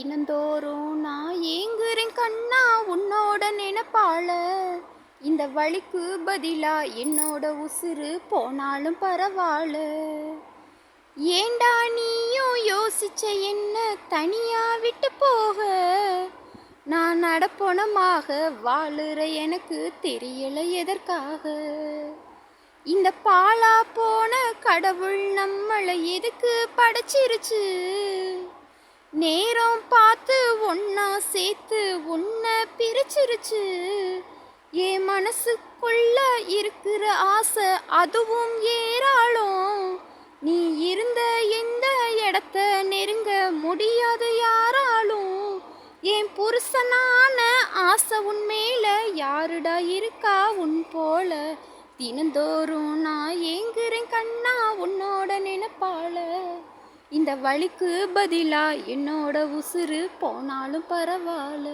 தினந்தோறும் நான் ஏங்குறேன் கண்ணா உன்னோட நினைப்பாள. இந்த வழிக்கு பதிலா என்னோட உசுறு போனாலும் பரவாயில்ல ஏண்டா நீயும் யோசிச்ச என்ன தனியா விட்டு போக? நான் நடப்போனமாக வாழுற எனக்கு தெரியல எதற்காக? இந்த பாலா போன கடவுள் நம்மளை எதுக்கு படைச்சிருச்சு? நேரம் பார்த்து ஒன்னா சேர்த்து உன்னை பிரிச்சிருச்சு. என் மனசுக்குள்ள இருக்கிற ஆசை அதுவும் ஏராளம். நீ இருந்த எந்த இடத்த நெருங்க முடியாது யாராலும். என் புருஷனான ஆசை உன் மேல யாருடா இருக்கா உன் போல. தினந்தோறும் நான் ஏங்குறேன் கண்ணா உன்னோட நினைப்பாள இந்த வழிக்கு பதிலா என்னோட உசுறு போனாலும் பரவாயில்ல.